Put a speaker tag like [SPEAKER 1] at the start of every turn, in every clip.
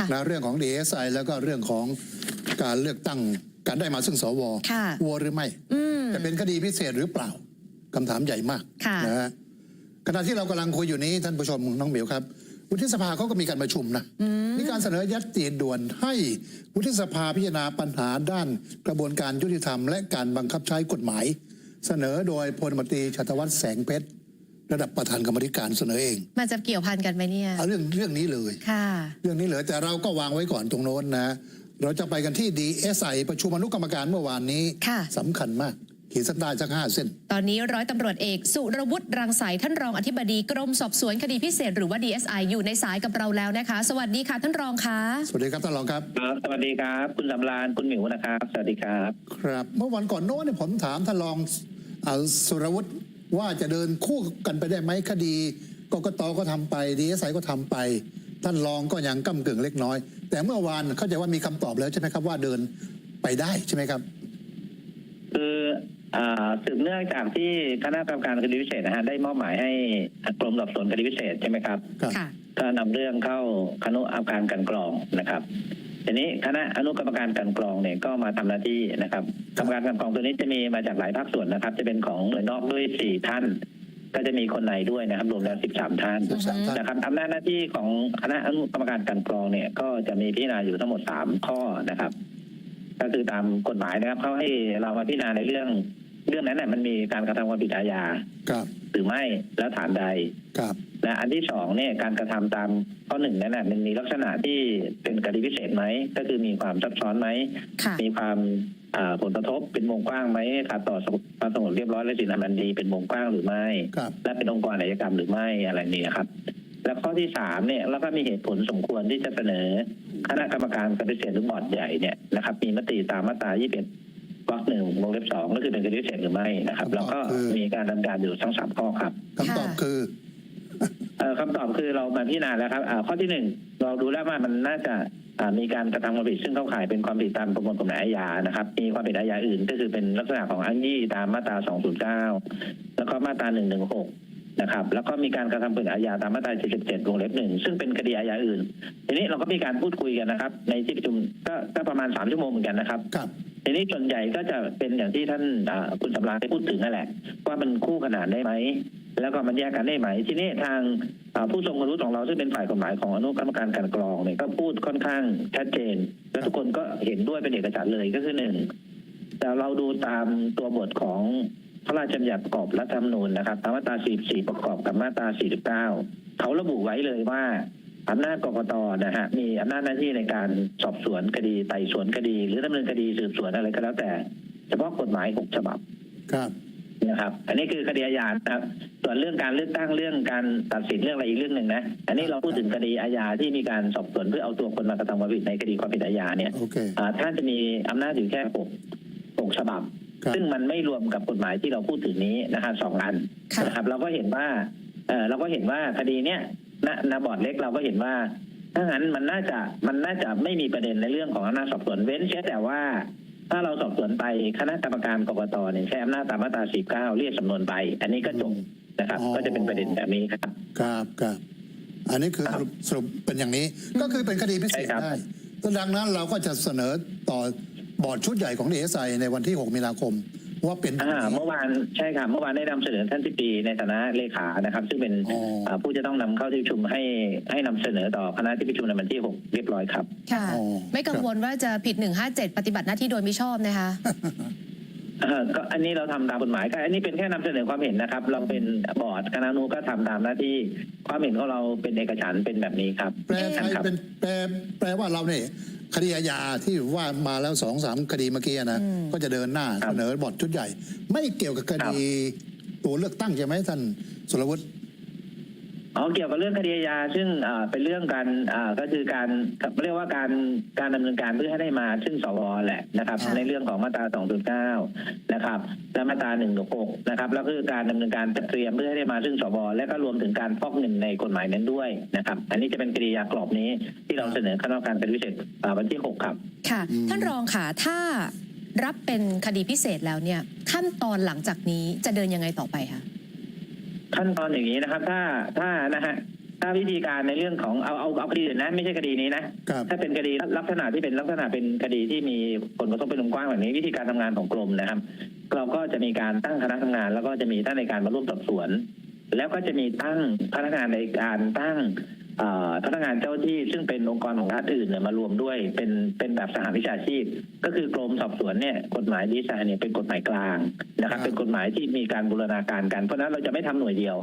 [SPEAKER 1] ค่ะ
[SPEAKER 2] นะเรื่องของ DSI แล้วก็เรื่องของการเลือกตั้งการได้มาซึ่งสว
[SPEAKER 1] ค่ะ
[SPEAKER 2] วัวหรือไม่
[SPEAKER 1] อืม
[SPEAKER 2] จะเป็นคดีพิเศษหรือเปล่าคำถามใหญ่มาก
[SPEAKER 1] ค่ะ
[SPEAKER 2] นะฮะขณะที่เรากำลังคุยอยู่นี้ท่านผู้ชมน้องเหมียวครับวุฒิสภาเขาก็มีการประชุมนะมีการเสนอยัตติด่วนให้วุฒิสภาพิจารณาปัญหาด้านกระบวนการยุติธรรม และการบังคับใช้กฎหมาย เสนอโดยพลมตรีชัตวัฒน์แสงเพชร ระดับประธานกรรมาธิการเสนอเอง
[SPEAKER 1] มันจะเกี่ยวพันกันไหมเนี่ย
[SPEAKER 2] เอาเรื่องเรื่องนี้เลย
[SPEAKER 1] ค่ะ
[SPEAKER 2] เรื่องนี้เลยแต่เราก็วางไว้ก่อนตรงโน้นนะ เราจะไปกันที่ DSI ประชุมอนุกรรมการเมื่อวานนี้
[SPEAKER 1] ค่ะ
[SPEAKER 2] สำคัญมาก ขีดเส้นใต้สักห้าเส้น
[SPEAKER 1] ตอนนี้ร้อยตำรวจเอก สุรวุฒิรังสรรค์ท่านรองอธิบดีกรมสอบสวนคดีพิเศษหรือว่า DSI อยู่ในสายกับเราแล้วนะคะ สวัสดีค่ะท่านรองคะ
[SPEAKER 2] สวัสดีครับท่านรองครับ
[SPEAKER 3] ครับสวัสดีครับ คุณสำรานคุณหมิวนะครับ สวัสดีครับ
[SPEAKER 2] ครับ เมื่อวันก่อนโน้นเนี่ยผมถามท่านรองอาสุรวุฒิ ว่าจะเดินคู่กันไปได้ไหมคดีกกตก็ทำไป DSI ก็ทำไป ท่านรองก็ยังก้ากึ่งเล็กน้อย แต่เมื่อวานเข้าใจว่ามีคำตอบแล้วใช่ไหมครับว่าเดินไปได้ใช่ไหมครับ
[SPEAKER 3] คืออ่าสืบเนื่องจากที่คณะกรรมการคดีพิเศษนะฮะได้มอบหมายให้กรมสอบสวนคดีพิเศษใช่ไหมครับ
[SPEAKER 2] ครับ
[SPEAKER 1] ค่ะ
[SPEAKER 3] ก็นำเรื่องเข้าคณะกรรมการกลันกรองนะครับ ทีนี้คณะอนุกรรมการกลันกรองเนี่ยก็มาทำหน้าที่นะครับกรรมการกลันกรองตัวนี้จะมีมาจากหลายภาคส่วนนะครับ จะเป็นของหน่วยนอกด้วยสี่ท่าน ก็จะมีคนในด้วยนะครับ รวมแล้วสิบสามท่าน
[SPEAKER 2] สิบสามท่าน
[SPEAKER 3] นะครับอำนาจหน้าที่ของคณะอนุกรรมการกลันกรองเนี่ย ก็จะมีพิจารณาอยู่ทั้งหมดสามข้อนะครับ ก็คือตามกฎหมายนะครับเขาให้เรามาพิจารณาในเรื่อง เรื่องนั้นน่ะมันมีการกระทำความผิดอาญา
[SPEAKER 2] ครับ
[SPEAKER 3] หรือไม่แล้วฐานใด
[SPEAKER 2] ครับ
[SPEAKER 3] และอันที่สองเนี่ยการกระทำตามข้อหนึ่งนั้นน่ะมันมีลักษณะที่เป็นคดีพิเศษไหมก็คือมีความซับซ้อนไหม
[SPEAKER 1] ค่ะ
[SPEAKER 3] มีความอ่าผลกระทบเป็นวงกว้างไหมขัดต่อความสงบเรียบร้อยและสินธรรมอันดีเป็นวงกว้างหรือไม่
[SPEAKER 2] ครับ
[SPEAKER 3] และเป็นองค์กรอาชญากรรมหรือไม่อะไรนี้ครับ แล้วข้อที่สามเนี่ยแล้วก็มีเหตุผลสมควรที่จะเสนอ คณะกรรมการคดีพิเศษหรือบอร์ดใหญ่เนี่ยนะครับ มีมติตามมาตรา 21 วรรคหนึ่งวงเล็บสองก็คือเป็นคดีพิเศษหรือไม่นะครับแล้วก็มีการดำเนินการอยู่ทั้งสามข้อครับ
[SPEAKER 2] คำตอบ
[SPEAKER 1] ค่ะ
[SPEAKER 2] คือ
[SPEAKER 3] เอ่อคำตอบคือเรามาพิจารณาแล้วครับอ่าข้อที่หนึ่งเราดูแล้วว่ามันน่าจะอ่ามีการกระทำความผิดซึ่งเข้าข่ายเป็นความผิดตามประมวลกฎหมายอาญานะครับ มีความผิดอาญาอื่นก็คือเป็นลักษณะของอ้างยี่ตามมาตรา 209 แล้วก็มาตรา 116 นะครับ แล้วก็มีการกระทำผิดอาญาตามมาตรา 77 วงเล็บหนึ่งซึ่งเป็นคดีอาญาอื่น ทีนี้เราก็มีการพูดคุยกันนะครับ ในที่ประชุมก็ก็ประมาณ 3 ชั่วโมงเหมือนกันนะครับ
[SPEAKER 2] ครับ
[SPEAKER 3] ทีนี้ส่วนใหญ่ก็จะเป็นอย่างที่ท่านคุณสำราญได้พูดถึงนั่นแหละ ว่ามันคู่ขนานได้ไหม แล้วก็มันแยกกันได้ไหม ทีนี้ทางผู้ทรงคุณวุฒิของเราซึ่งเป็นฝ่ายกฎหมายของอนุกรรมการกลันกรองเนี่ยก็พูดค่อนข้างชัดเจน และทุกคนก็เห็นด้วยเป็นเอกฉันท์เลยก็คือหนึ่งแต่เราดูตามตัวบทของพระราชบัญญัติประกอบรัฐธรรมนูญนะครับตามมาตรา 44 ประกอบกับมาตรา 49 เขาระบุไว้เลยว่า อำนาจกกตนะฮะมีอำนาจหน้าที่ในการสอบสวนคดีไต่สวนคดี หรือดำเนินคดีสืบสวนอะไรก็แล้วแต่ เฉพาะกฎหมาย6ฉบับ
[SPEAKER 2] ครับ
[SPEAKER 3] นะครับ อันนี้คือคดีอาญานะครับส่วนเรื่องการเลือกตั้งเรื่องการตัดสินเรื่องอะไรอีกเรื่องหนึ่งนะอันนี้เราพูดถึงคดีอาญาที่มีการสอบสวนเพื่อเอาตัวคนมากระทำความผิดในคดีความผิดอาญาเนี่ย
[SPEAKER 2] โอเค
[SPEAKER 3] อ่าท่านจะมีอำนาจอยู่แค่หกหกฉบับ
[SPEAKER 2] ครับ
[SPEAKER 3] ซึ่งมันไม่รวมกับกฎหมายที่เราพูดถึงนี้นะครับสองอัน
[SPEAKER 1] ค่ะ
[SPEAKER 3] นะครับ เราก็เห็นว่าเออเราก็เห็นว่าคดีเนี้ย ณณบอร์ดเล็กเราก็เห็นว่าถ้างั้นมันน่าจะมันน่าจะไม่มีประเด็นในเรื่องของอำนาจสอบสวนเว้นเสียแต่ว่า ถ้าเราสอบสวนไปคณะกรรมการกกตเนี่ยใช้อำนาจตามมาตรา49เรียกสำนวนไป อันนี้ก็จบนะครับ
[SPEAKER 2] อ๋อ
[SPEAKER 3] ก็จะเป็นประเด็นแบบนี้ครับ
[SPEAKER 2] ครับครับอันนี้คือ
[SPEAKER 3] ค
[SPEAKER 2] ส
[SPEAKER 3] รับ
[SPEAKER 2] รุปสรุปเป็นอย่างนี้ก็คือเป็นคดีพิเศษ
[SPEAKER 3] ใช่ครับ
[SPEAKER 2] ได้ดังนั้นเราก็จะเสนอต่อบอร์ดชุดใหญ่ของดีเอสไอในวันที่ 6 มีนาคม ว่าเป็น
[SPEAKER 3] อ่าเมื่อวานใช่ครับเมื่อวานได้นำเสนอท่านทิปีในฐานะเลขานะครับ ซึ่งเป็น
[SPEAKER 2] อ๋ออ่า
[SPEAKER 3] ผู้จะต้องนำเข้าที่ประชุมให้ให้นำเสนอต่อคณะที่ประชุมในวันที่ 6 เรียบร้อยครับ
[SPEAKER 1] ค่ะ
[SPEAKER 2] อ๋อ
[SPEAKER 1] ไม่กังวลว่าจะผิด 157 ปฏิบัติหน้าที่โดยมิชอบนะคะ
[SPEAKER 3] เอ่อก็อันนี้เราทำตามกฎหมายก็อันนี้เป็นแค่นำเสนอความเห็นนะครับ เราเป็นบอร์ดคณะนู้ก็ทำตามหน้าที่ความเห็นของเราเป็นเอกฉันท์เป็นแบบนี้ครับ
[SPEAKER 2] แปลไทย
[SPEAKER 3] ครับ
[SPEAKER 2] เป็นแปลแปลว่าเราเนี่ย คดีอาญาที่ว่ามาแล้วสองสามคดีเมื่อกี้นะ
[SPEAKER 1] อืม
[SPEAKER 2] ก็จะเดินหน้า
[SPEAKER 3] ครับ
[SPEAKER 2] เสนอบอร์ดชุดใหญ่ ไม่เกี่ยวกับคดีตัวเลือกตั้งใช่ไหมท่านสุรวุฒิ
[SPEAKER 3] อ๋อเกี่ยวกับเรื่องคดีอาญาซึ่งอ่าเป็นเรื่องการอ่าก็คือการเรียกว่าการการดำเนินการเพื่อให้ได้มาซึ่งสวแหละนะครับ
[SPEAKER 1] ค่ะ
[SPEAKER 3] ในเรื่องของมาตรา 209 นะครับและมาตรา166นะครับแล้วก็คือการดำเนินการจัดเตรียมเพื่อให้ได้มาซึ่งสวและก็รวมถึงการฟอกเงินในกฎหมายนั้นด้วยนะครับ อันนี้จะเป็นคดียากรอบนี้ที่เราเสนอคณะกรรมการเป็นพิเศษอ่าวันที่ 6 ครับ
[SPEAKER 1] ค่ะ
[SPEAKER 2] อืม
[SPEAKER 1] ท่านรองค่ะถ้ารับเป็นคดีพิเศษแล้วเนี่ยขั้นตอนหลังจากนี้จะเดินยังไงต่อไปคะ
[SPEAKER 3] ขั้นตอนอย่างนี้นะครับ ถ้าถ้านะฮะถ้าวิธีการในเรื่องของเอาเอาเอาคดีอื่นนะ ไม่ใช่คดีนี้นะ
[SPEAKER 2] ครับ
[SPEAKER 3] ถ้าเป็นคดีลักษณะที่เป็นลักษณะเป็นคดีที่มีผลกระทบเป็นวงกว้างแบบนี้วิธีการทำงานของกรมนะครับ เราก็จะมีการตั้งคณะทำงาน แล้วก็จะมีท่านในการมาร่วมสอบสวน แล้วก็จะมีตั้งพนักงานในการตั้งเอ่อ พนักงานเจ้าที่ซึ่งเป็นองค์กรของรัฐอื่นเนี่ยมารวมด้วยเป็นเป็นแบบสหวิชาชีพ ก็คือกรมสอบสวนเนี่ยกฎหมายดีไซน์เนี่ยเป็นกฎหมายกลางนะครับเป็นกฎหมายที่มีการบูรณาการกัน เพราะฉะนั้นเราจะไม่ทำหน่วยเดียว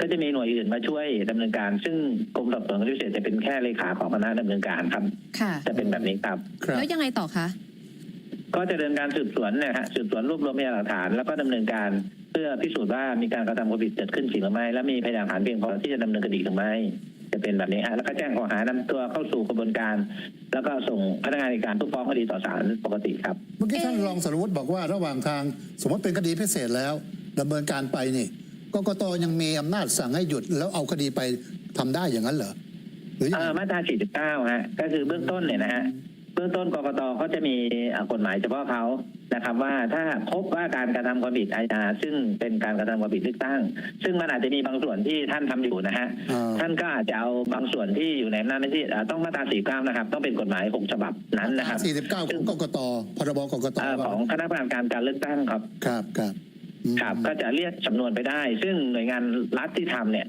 [SPEAKER 3] ก็จะมีหน่วยอื่นมาช่วยดำเนินการ ซึ่งกรมสอบสวนคดีพิเศษจะเป็นแค่เลขาของคณะดำเนินการครับ
[SPEAKER 1] ค่ะ
[SPEAKER 3] จะเป็นแบบนี้ครับ
[SPEAKER 2] ครับ
[SPEAKER 1] แล้วยังไงต่อคะ
[SPEAKER 3] ก็จะเดินการสืบสวนเนี่ยฮะสืบสวนรวบรวมพยานหลักฐานแล้วก็ดำเนินการเพื่อพิสูจน์ว่ามีการกระทำความผิดเกิดขึ้นจริงหรือไม่และมีพยานหลักฐานเพียงพอที่จะดำเนินคดีหรือไม่จะ เป็นแบบนี้ฮะแล้วก็แจ้งข้อหานำตัวเข้าสู่กระบวนการ แล้วก็ส่งพนักงานในการทุกฟ้องคดีต่อศาลปกติครับ
[SPEAKER 2] เมื่อกี้
[SPEAKER 1] เอ๊ะ
[SPEAKER 2] ท่านรองสารวุฒิบอกว่าระหว่างทาง สมมติเป็นคดีพิเศษแล้วดำเนินการไปนี่กกตยังมีอำนาจสั่งให้หยุดแล้วเอาคดีไปทำได้อย่างนั้นเหรอหรือยัง
[SPEAKER 3] เอ่
[SPEAKER 2] ไง
[SPEAKER 3] อมาตรา49ฮะก็คือเบื้องต้นเนี่ยนะฮะเบื้องต้นกกตเขาจะมีเอ่อกฎหมายเฉพาะเขานะครับ ว่าถ้าพบว่าการกระทำความผิดอาญาซึ่งเป็นการกระทำความผิดเลือกตั้ง ซึ่งมันอาจจะมีบางส่วนที่ท่านทำอยู่นะฮะ
[SPEAKER 2] อ่า
[SPEAKER 3] ท่านก็อาจจะเอาบางส่วนที่อยู่ในอำนาจหน้าที่อ่าต้องมาตรา49นะครับ ต้องเป็นกฎหมาย6ฉบับนั้นนะครับ
[SPEAKER 2] 49ของกกตพรบกกต
[SPEAKER 3] เอ่อของคณะกรรมการการเลือกตั้งครับ
[SPEAKER 2] ครับครับอืม
[SPEAKER 3] ครับก็จะเรียกสำนวนไปได้ ซึ่งหน่วยงานรัฐที่ทำเนี่ย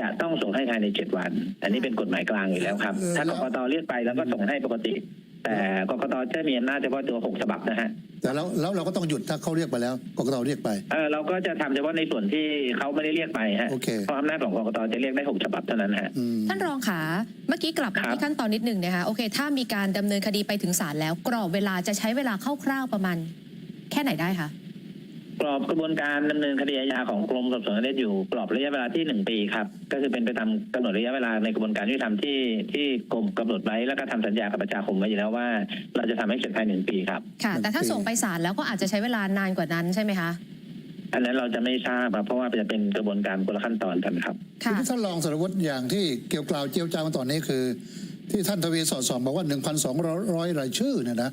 [SPEAKER 3] จะต้องส่งให้ภายในเจ็ดวัน อันนี้เป็นกฎหมายกลางอยู่แล้วครับ ถ้ากกตเรียกไปแล้วก็ส่งให้ปกติ แต่กกตจะมีอำนาจเฉพาะตัวหกฉบับนะฮะ
[SPEAKER 2] แต่แล้วแล้วเราก็ต้องหยุดถ้าเขาเรียกไปแล้วกกตเรียกไป
[SPEAKER 3] เออเราก็จะทำเฉพาะในส่วนที่เขาไม่ได้เรียกไปฮะ
[SPEAKER 2] โอเค
[SPEAKER 3] เพราะอำนาจของกกตจะเรียกได้หกฉบับเท่านั้นฮะ
[SPEAKER 2] อืม
[SPEAKER 1] ท่านรองขาเมื่อกี้กลับมา
[SPEAKER 3] ครับ
[SPEAKER 1] ที่ขั้นตอนนิดหนึ่งนะคะโอเค ถ้ามีการดำเนินคดีไปถึงศาลแล้ว กรอบเวลาจะใช้เวลาคร่าวๆประมาณ แค่ไหนได้คะ
[SPEAKER 3] กรอบกระบวนการดำเนินคดีอาญาของกรมสอบสวนคดีอยู่กรอบระยะเวลาที่หนึ่งปีครับ ก็คือเป็นไปตามกำหนดระยะเวลาในกระบวนการยุติธรรมที่ที่กรมกำหนดไว้แล้วก็ทำสัญญากับประชาคมไว้อยู่แล้วว่า เราจะทำให้เสร็จภายในหนึ่งปีครับ
[SPEAKER 1] ค่ะ
[SPEAKER 2] หนึ่ง
[SPEAKER 1] แต่ถ้า
[SPEAKER 2] ปี
[SPEAKER 1] ส่งไปศาลแล้วก็อาจจะใช้เวลานานกว่านั้นใช่ไหมคะ
[SPEAKER 3] อันนั้นเราจะไม่ทราบครับเพราะว่าจะเป็นกระบวนการคนละขั้นตอนกันครับ
[SPEAKER 2] ที
[SPEAKER 1] ค่ะ
[SPEAKER 2] นี้ท่านรองสารวุฒิอย่างที่เกี่ยวกล่าวเจียวจ้าวมาตอนนี้คือ ที่ท่านทวีสอดส่องบอกว่า 1,200รายชื่อเนี่ยนะ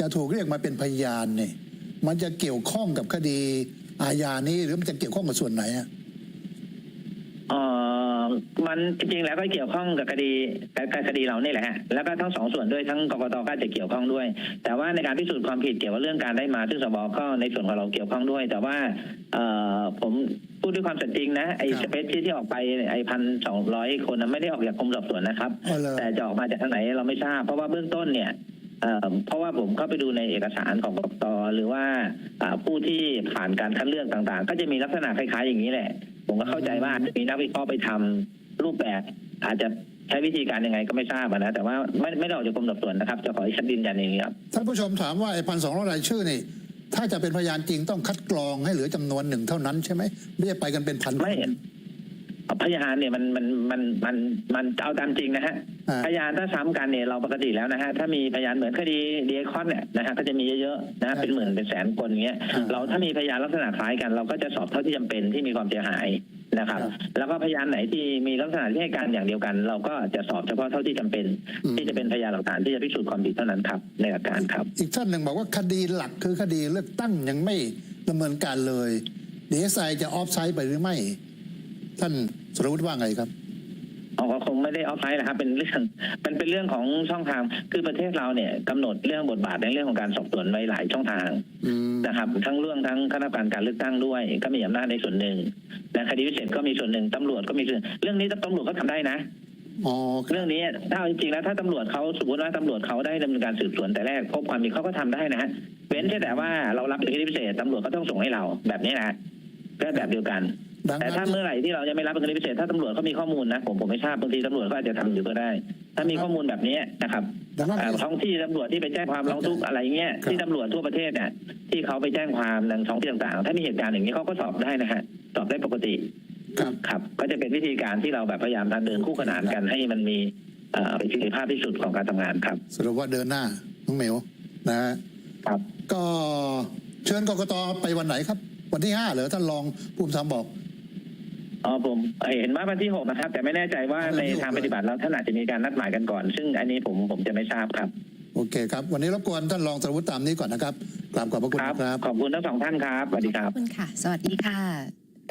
[SPEAKER 2] จะถูกเรียกมาเป็นพยานเนี่ย มันจะเกี่ยวข้องกับคดีอาญานี้หรือมันจะเกี่ยวข้องกับส่วนไหนอะ
[SPEAKER 3] เอ่อมันจริงๆแล้วก็เกี่ยวข้องกับคดีกับกับคดีเรานี่แหละฮะแล้วก็ทั้งสองส่วนด้วยทั้งกกตก็อาจจะเกี่ยวข้องด้วย แต่ว่าในการพิสูจน์ความผิดเกี่ยวกับเรื่องการได้มาซึ่งสบก็ในส่วนของเราเกี่ยวข้องด้วย แต่ว่าเอ่อผมพูดด้วยความสัตย์จริงนะไอ้สเปซที่ที่ออกไปไอ้พันสองร้อยคนนะไม่ได้ออกจากกรมสอบสวนนะครับ
[SPEAKER 2] อ๋อเหรอ
[SPEAKER 3] แต่จะออกมาจากทางไหนเราไม่ทราบเพราะว่าเบื้องต้นเนี่ย เอ่อเพราะว่าผมเข้าไปดูในเอกสารของกกตหรือว่าอ่าผู้ที่ผ่านการคัดเลือกต่างๆ ก็จะมีลักษณะคล้ายๆอย่างนี้แหละ ผมก็เข้าใจว่าอาจจะมีนักวิเคราะห์ไปทำรูปแบบอาจจะใช้วิธีการยังไงก็ไม่ทราบอะนะแต่ว่าไม่ไม่ได้ออกจากกรมสอบสวนนะครับ จะขอให้ชัดยืนยันอย่างนี้ครับ
[SPEAKER 2] ท่านผู้ชมถามว่าไอ้พันสองรายชื่อนี่ ถ้าจะเป็นพยานจริงต้องคัดกรองให้เหลือจำนวนหนึ่งเท่านั้นใช่ไหมไม่ใช่ไปกันเป็นพัน
[SPEAKER 3] ไม่ พยานเนี่ยมันมันมันมันมันเอาตามจริงนะฮะ
[SPEAKER 2] อ่า
[SPEAKER 3] พยานถ้าซ้ำกันเนี่ยเราปกติแล้วนะฮะถ้ามีพยานเหมือนคดีดีคอนเนี่ยนะฮะก็จะมีเยอะๆนะฮะเป็นหมื่นเป็นแสนคนอย่างเงี้ย
[SPEAKER 2] อ่า
[SPEAKER 3] เราถ้ามีพยานลักษณะคล้ายกัน เราก็จะสอบเท่าที่จำเป็นที่มีความเสียหายนะครับ
[SPEAKER 2] ครับ
[SPEAKER 3] แล้วก็พยานไหนที่มีลักษณะที่ให้การอย่างเดียวกัน เราก็จะสอบเฉพาะเท่าที่จำเป็นที่จะเป็นพยานหลักฐานที่จะพิสูจน์ความผิดเท่านั้นครับในหลักการครับ
[SPEAKER 2] อีกท่านหนึ่งบอกว่าคดีหลักคือคดีเลือกตั้งยังไม่ดำเนินการเลยดีเอสไอจะออฟไซด์ไปหรือไม่ ท่าน สรวุฒิว่าไงครับ
[SPEAKER 3] อ๋อก็คงไม่ได้ออฟไลน์นะครับเป็นเรื่องมันเป็นเรื่องของช่องทางคือประเทศเราเนี่ยกำหนดเรื่องบทบาทในเรื่องของการสอบสวนไว้หลายช่องทาง
[SPEAKER 2] อืม
[SPEAKER 3] นะครับ ทั้งเรื่องทั้งคณะกรรมการการเลือกตั้งด้วย ก็มีอำนาจในส่วนหนึ่งและคดีพิเศษก็มีส่วนหนึ่งตำรวจก็มีส่วนเรื่องนี้ตำรวจก็ทำได้นะ
[SPEAKER 2] อ๋อ
[SPEAKER 3] เรื่องนี้ถ้าเอาจริงๆแล้วถ้าตำรวจเขาสมมติว่าตำรวจเขาได้ดำเนินการสืบสวนแต่แรกพบความผิดเขาก็ทำได้นะฮะเว้นแค่แต่ว่าเรารับเป็นคดีพิเศษตำรวจก็ต้องส่งให้เราแบบนี้นะฮะก็แบบเดียวกัน
[SPEAKER 2] ดัง
[SPEAKER 3] แต่
[SPEAKER 2] นั้น
[SPEAKER 3] ถ้าเมื่อไหร่ที่เรายังไม่รับเป็นคดีพิเศษถ้าตำรวจเขามีข้อมูลนะผมผมไม่ทราบบางทีตำรวจก็อาจจะทำอยู่ก็ได้ ถ้ามีข้อมูลแบบนี้นะครับ
[SPEAKER 2] ดังนั้น
[SPEAKER 3] อ่าท้องที่ตำรวจที่ไปแจ้งความร้องทุกข์อะไรเงี้ย
[SPEAKER 2] ครับ
[SPEAKER 3] ที่ตำรวจทั่วประเทศเนี่ยที่เขาไปแจ้งความในท้องที่ต่างๆ ถ้ามีเหตุการณ์อย่างนี้เขาก็สอบได้นะฮะสอบได้ปกติ
[SPEAKER 2] ครับ
[SPEAKER 3] ครับ ก็จะเป็นวิธีการที่เราแบบพยายามทำเดินคู่ขนานกันให้มันมีเอ่อประสิทธิภาพที่สุดของการทำงานครับ
[SPEAKER 2] สรุปว่าเดินหน้าน้องเหมียวนะฮะ
[SPEAKER 3] ครับ
[SPEAKER 2] ก็เชิญกกตไปวันไหนครับ วันที่ห้าเหรอท่านรองภูมิธรรมบอก
[SPEAKER 3] อ๋อผมเห็นว่าวันที่หกนะครับ แต่ไม่แน่ใจว่าในทางปฏิบัติแล้วท่านอาจจะมีการนัดหมายกันก่อน ซึ่งอันนี้ผมผมจะไม่ทราบครับ
[SPEAKER 2] โอเคครับ วันนี้รบกวนท่านรองสรวุฒิตามนี้ก่อนนะครับกราบขอบพระคุณ
[SPEAKER 3] ครับ
[SPEAKER 2] นะครับ
[SPEAKER 3] ขอบคุณทั้งสองท่านครับสวัสดีค
[SPEAKER 1] ข
[SPEAKER 3] รั
[SPEAKER 1] อบบคุณค่ะ สวัสดีค่ะ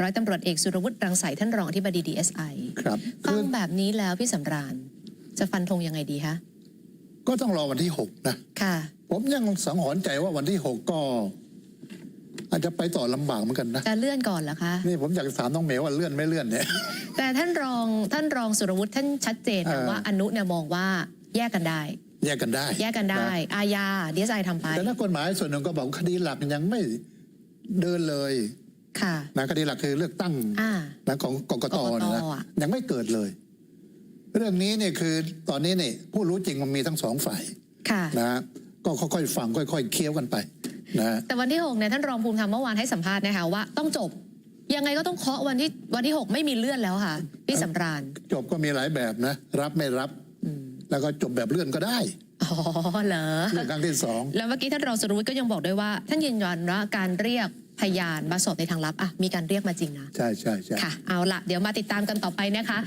[SPEAKER 1] ร้อยตำรวจเอกสุรวุฒิรังสรรค์ท่านรองอธิบดี DSI
[SPEAKER 2] ครับ
[SPEAKER 1] ฟั
[SPEAKER 2] คื
[SPEAKER 1] ง
[SPEAKER 2] อ
[SPEAKER 1] แบบนี้แล้วพี่สำราญ จะฟันธงยังไงดีคะ
[SPEAKER 2] ก็ต้องรอวันที่หกนะ
[SPEAKER 1] ค่ะ
[SPEAKER 2] ผมยังสังหรณ์ใจว่าวันที่หกก็ อาจจะไปต่อลำบากเหมือนกันนะ
[SPEAKER 1] จะเลื่อนก่อนเหรอคะ
[SPEAKER 2] นี่ผมอยากถามน้องเหมวว่าเลื่อนไม่เลื่อนเนี่ย
[SPEAKER 1] แต่ท่านรองท่านรองสุรวุฒิท่านชัดเจนนะ
[SPEAKER 2] เออ
[SPEAKER 1] ว่าอนุเนี่ยมองว่าแยกกันได้
[SPEAKER 2] แยกกันได้
[SPEAKER 1] แยกกันได้ะอาญา DSI ทำไป
[SPEAKER 2] แต่นักกฎหมายส่วนหนึ่งก็บอกคดีหลักยังไม่เดินเลย
[SPEAKER 1] ค่ะ
[SPEAKER 2] นะคดีหลักคือเลือกตั้ง
[SPEAKER 1] อ่า
[SPEAKER 2] นะของกกต
[SPEAKER 1] กกต
[SPEAKER 2] นะนะ
[SPEAKER 1] อะ
[SPEAKER 2] ยังไม่เกิดเลย เรื่องนี้เนี่ยคือตอนนี้เนี่ยผู้รู้จริงมันมีทั้งสองฝ่าย
[SPEAKER 1] ค่ะ
[SPEAKER 2] นะฮะก็ค่อยๆฟังค่อย ๆ เคี้ยวกันไป นะฮะ
[SPEAKER 1] แต่วันที่6เนี่ยท่านรองภูมิธรรมเมื่อวานให้สัมภาษณ์นะคะว่าต้องจบยังไงก็ต้องเคาะวันที่วันที่ 6 ไม่มีเลื่อนแล้วค่ะพี่สำราญ
[SPEAKER 2] จบก็มีหลายแบบนะ รับไม่รับ แล้วก็จบแบบเลื่อนก็ได้
[SPEAKER 1] อ๋อเหรอ
[SPEAKER 2] เรื่องครั้งที่สอง
[SPEAKER 1] แล้วเมื่อกี้ท่านรองสุรวุฒิก็ยังบอกด้วยว่า ท่านยืนยันว่าการเรียกพยานมาสอบในทางลับอะมีการเรียกมาจริงนะ
[SPEAKER 2] ใช่ใช่ใช่
[SPEAKER 1] ค่ะเอาละเดี๋ยวมาติดตามกันต่อไปนะคะ